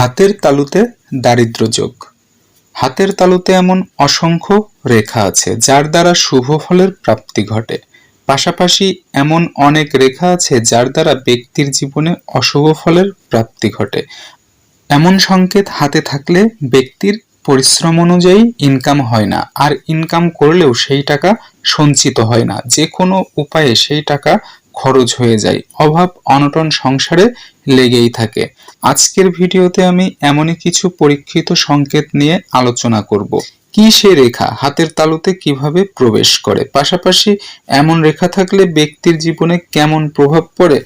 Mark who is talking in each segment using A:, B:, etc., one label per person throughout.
A: হাতের তালুতে দারিদ্র্য যোগ। হাতের তালুতে এমন অসংখ্য রেখা আছে, যার দ্বারা শুভ ফলের প্রাপ্তি ঘটে। পাশাপাশি এমন অনেক রেখা আছে, যার দ্বারা ব্যক্তির জীবনে অশুভ ফলের প্রাপ্তি ঘটে। এমন সংকেত হাতে থাকলে ব্যক্তির পরিশ্রম অনুযায়ী ইনকাম হয় না, আর ইনকাম করলেও সেই টাকা সঞ্চিত হয় না। যে কোনো উপায়ে সেই টাকা খরচ হয়ে যায়। অভাব অনটন সংসারে লেগেই থাকে। আজকের ভিডিওতে আমি এমনই কিছু পরীক্ষিত সংকেত নিয়ে আলোচনা করব। কি সে রেখা হাতের তালুতে কীভাবে প্রবেশ করে? পাশাপাশি এমন রেখা থাকলে ব্যক্তির জীবনে কেমন প্রভাব পড়ে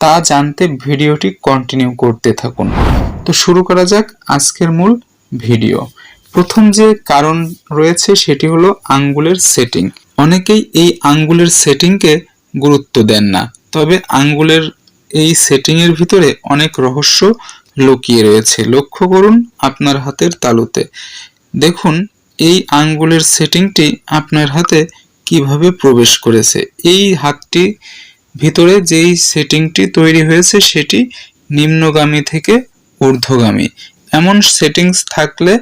A: তা জানতে ভিডিওটি কন্টিনিউ করতে থাকুন। তো শুরু করা যাক আজকের মূল ভিডিও। প্রথম যে কারণ রয়েছে সেটি হলো আঙ্গুলের সেটিং অনেকেই এই আঙ্গুলের সেটিংকে গুরুত্ব দেন না। তবে আঙ্গুলের এই সেটিং এর ভিতরে অনেক রহস্য লুকিয়ে রয়েছে। লক্ষ্য করুন আপনার হাতের তালুতে। দেখুন, এই আঙ্গুলের সেটিংটি আপনার হাতে কীভাবে প্রবেশ করেছে। এই হাতটি ভিতরে যেই সেটিংটি তৈরি হয়েছে, সেটি নিম্নগামী থেকে ঊর্ধ্বগামী। এমন সেটিংস থাকলে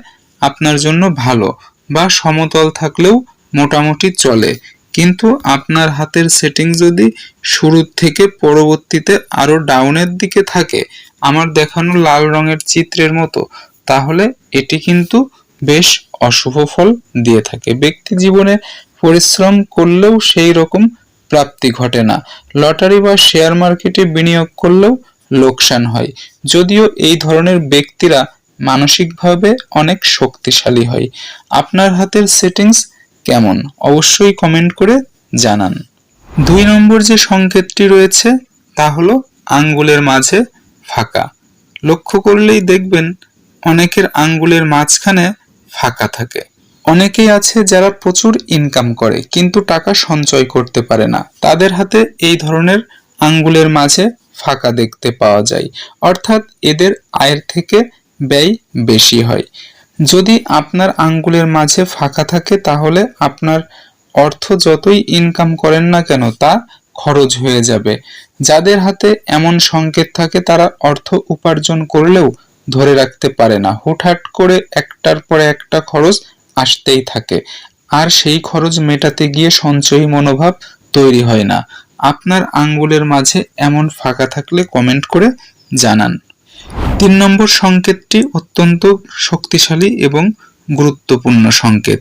A: আপনার জন্য ভালো, বা সমতল থাকলেও মোটামুটি চলে। কিন্তু আপনার হাতের সেটিং যদি শুরুর থেকে পরবর্তীতে আরও ডাউনের দিকে থাকে, আমার দেখানো লাল রঙের চিত্রের মতো, তাহলে এটি কিন্তু বেশ অশুভ ফল দিয়ে থাকে। ব্যক্তি জীবনে পরিশ্রম করলেও সেই রকম প্রাপ্তি ঘটে না। লটারি বা শেয়ার মার্কেটে বিনিয়োগ করলেও লোকসান হয়। যদিও এই ধরনের ব্যক্তিরা মানসিকভাবে অনেক শক্তিশালী হয়। আপনার হাতের সেটিংস কেমন, অবশ্যই কমেন্ট করে জানান। দুই নম্বর যে সংকেতটি রয়েছে, তা হলো আঙ্গুলের মাঝে ফাঁকা। লক্ষ্য করলেই দেখবেন অনেকের আঙ্গুলের মাঝখানে ফাঁকা থাকে। অনেকেই আছে যারা প্রচুর ইনকাম করে, কিন্তু টাকা সঞ্চয় করতে পারে না। তাদের হাতে এই ধরনের আঙ্গুলের মাঝে ফাঁকা দেখতে পাওয়া যায়। অর্থাৎ এদের আয়ের থেকে ব্যয় বেশি হয়। যদি আপনার আঙ্গুলের মাঝে ফাঁকা থাকে, তাহলে আপনার অর্থ যতই ইনকাম করেন না কেন, তা খরচ হয়ে যাবে। যাদের হাতে এমন সংকেত থাকে, তারা অর্থ উপার্জন করলেও ধরে রাখতে পারে না। হুটহাট করে একটার পরে একটা খরচ আসতেই থাকে। আর সেই খরচ মেটাতে গিয়ে সঞ্চয়ী মনোভাব তৈরি হয় না। আপনার আঙ্গুলের মাঝে এমন ফাঁকা থাকলে কমেন্ট করে জানান। তিন নম্বর সংকেতটি অত্যন্ত শক্তিশালী এবং গুরুত্বপূর্ণ সংকেত।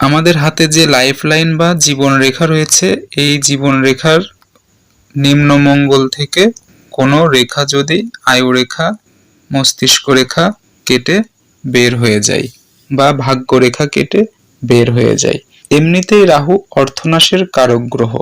A: আমাদের হাতে যে লাইফ লাইন বা জীবন রেখা রয়েছে, এই জীবন রেখার নিম্নমঙ্গল থেকে কোনো রেখা যদি আয়ু রেখা মস্তিষ্ক রেখা কেটে বের হয়ে যায় বা ভাগ্য রেখা কেটে বের হয়ে যায়। এমনিতেই রাহু অর্থনাশের কারক গ্রহ।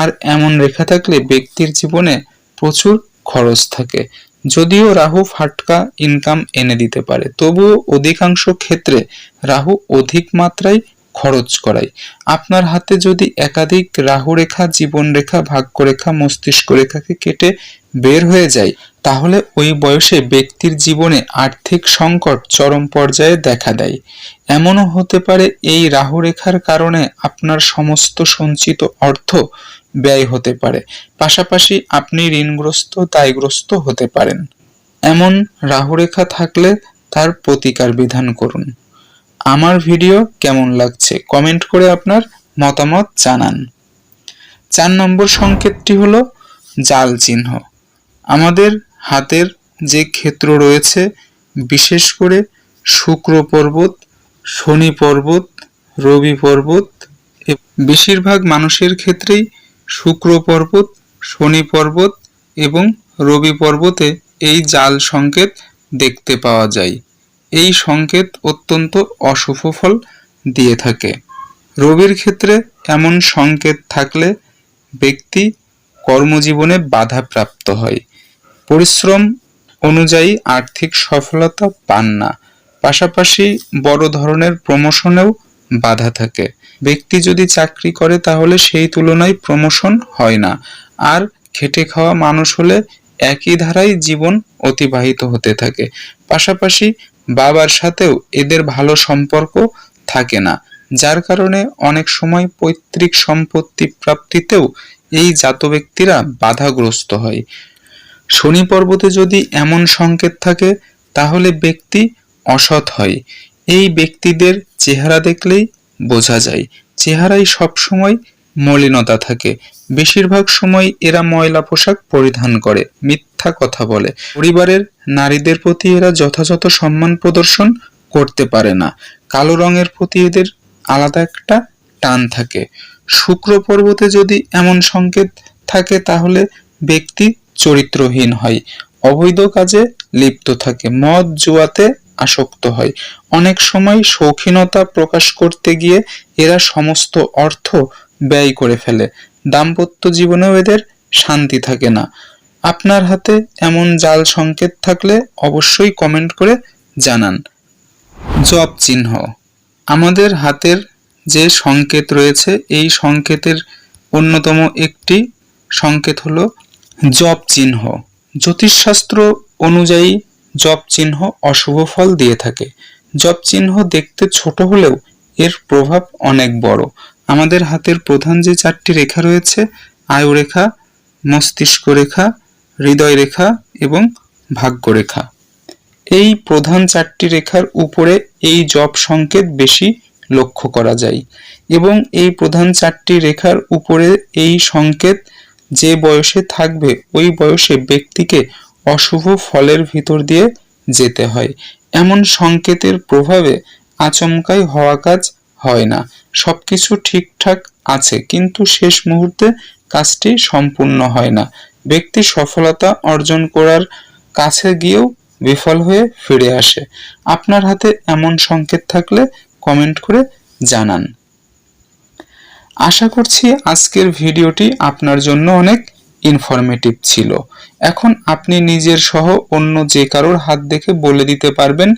A: আর এমন রেখা থাকলে ব্যক্তির জীবনে প্রচুর খরচ থাকে। যদিও রাহু ফাটকা ইনকাম এনে দিতে পারে, তবুও অধিকাংশ ক্ষেত্রে রাহু অধিক মাত্রায় খরচ করায়। আপনার হাতে যদি একাধিক রাহু রেখা জীবন রেখা ভাগ্য রেখা মস্তিষ্ক রেখাকে কেটে বের হয়ে যায়, তাহলে ওই বয়সে ব্যক্তির জীবনে আর্থিক সংকট চরম পর্যায়ে দেখা দেয়। এমনও হতে পারে এই রাহু রেখার কারণে আপনার সমস্ত সঞ্চিত অর্থ ব্যয় হতে পারে। পাশাপাশি আপনি ঋণগ্রস্ত, দায়গ্রস্ত হতে পারেন। এমন রাহুরেখা থাকলে তার প্রতিকার বিধান করুন। আমার ভিডিও কেমন লাগছে কমেন্ট করে আপনার মতামত জানান। চার নম্বর সংকেতটি হলো জাল চিহ্ন। আমাদের হাতের যে ক্ষেত্র রয়েছে, বিশেষ করে শুক্র পর্বত, শনি পর্বত, রবি পর্বত বেশিরভাগ মানুষের ক্ষেত্রেই শুক্র পর্বত, শনি পর্বত এবং রবি পর্বতে এই জাল সংকেত দেখতে পাওয়া যায়। এই সংকেত অত্যন্ত অশুভ ফল দিয়ে থাকে। রবির ক্ষেত্রে এমন সংকেত থাকলে ব্যক্তি কর্মজীবনে বাধা প্রাপ্ত হয়। পরিশ্রম অনুযায়ী আর্থিক সফলতা পান না। পাশাপাশি বড় ধরনের প্রমোশনেও বাধা থাকে। ব্যক্তি যদি চাকরি করে তাহলে সেই তুলনায় প্রমোশন হয় না। আর খেটে খাওয়া মানুষ হলে একই ধারায় জীবন অতিবাহিত হতে থাকে। পাশাপাশি বাবার সাথেও এদের ভালো সম্পর্ক থাকে না। যার কারণে অনেক সময় পৈতৃক সম্পত্তি প্রাপ্তিতেও এই জাত ব্যক্তিরা বাধাগ্রস্ত হয়। শনি পর্বতে যদি এমন সংকেত থাকে, তাহলে ব্যক্তি অসৎ হয়। এই ব্যক্তিদের চেহারা দেখলেই বোঝা যায়। চেহারায় সবসময় মলিনতা থাকে। বেশিরভাগ সময় এরা ময়লা পোশাক পরিধান করে, মিথ্যা কথা বলে। পরিবারের নারীদের প্রতি এরা যথাযথ সম্মান প্রদর্শন করতে পারে না। কালো রঙের প্রতি এদের আলাদা একটা টান থাকে। শুক্র পর্বতে যদি এমন সংকেত থাকে, তাহলে ব্যক্তি চরিত্রহীন হয়। অবৈধ কাজে লিপ্ত থাকে। মদ, জুয়াতে আসক্ত হয়। অনেক সময় শৌখিনতা প্রকাশ করতে গিয়ে এরা সমস্ত অর্থ ব্যয় করে ফেলে। দাম্পত্য জীবনেও এদের শান্তি থাকে না। আপনার হাতে এমন জাল সংকেত থাকলে অবশ্যই কমেন্ট করে জানান। জব চিহ্ন। আমাদের হাতের যে সংকেত রয়েছে, এই সংকেতের অন্যতম একটি সংকেত হলো জব চিহ্ন। জ্যোতিষশাস্ত্র অনুযায়ী জপ চিহ্ন অশুভ ফল দিয়ে থাকে। জপ চিহ্ন দেখতে ছোট হলেও এর প্রভাব অনেক বড়। আমাদের হাতের প্রধান যে চারটি রেখা রয়েছে আয়ু রেখা মস্তিষ্ক রেখা হৃদয় রেখা এবং ভাগ্য রেখা এই প্রধান চারটি রেখার উপরে এই জপ সংকেত বেশি লক্ষ্য করা যায় এবং এই প্রধান চারটি রেখার উপরে এই সংকেত যে বয়সে থাকবে, ওই বয়সে ব্যক্তিকে অশুভ ফলের ভিতর দিয়ে যেতে হয়। এমন সংকেতের প্রভাবে আচমকাই হওয়া কাজ হয় না। সবকিছু ঠিকঠাক আছে, কিন্তু শেষ মুহূর্তে কাজটি সম্পূর্ণ হয় না। ব্যক্তি সফলতা অর্জন করার কাছে গিয়েও বিফল হয়ে ফিরে আসে। আপনার হাতে এমন সংকেত থাকলে কমেন্ট করে জানান। আশা করছি আজকের ভিডিওটি আপনার জন্য অনেক ইনফরমেটিভ ছিল। এখন আপনি নিজের সহ অন্য যে কারোর হাত দেখে বলে দিতে পারবেন,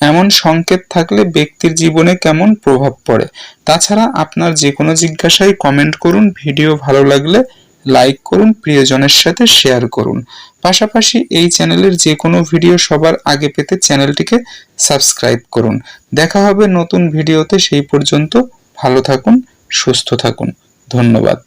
A: এমন সংকেত থাকলে ব্যক্তির জীবনে কেমন প্রভাব পড়ে। তাছাড়া আপনার যে কোনো জিজ্ঞাসায় কমেন্ট করুন ভিডিও ভালো লাগলে লাইক করুন, প্রিয়জনের সাথে শেয়ার করুন। পাশাপাশি এই চ্যানেলের যে কোনো ভিডিও সবার আগে পেতে চ্যানেলটিকে সাবস্ক্রাইব করুন। দেখা হবে নতুন ভিডিওতে সেই পর্যন্ত ভালো থাকুন, সুস্থ থাকুন। ধন্যবাদ।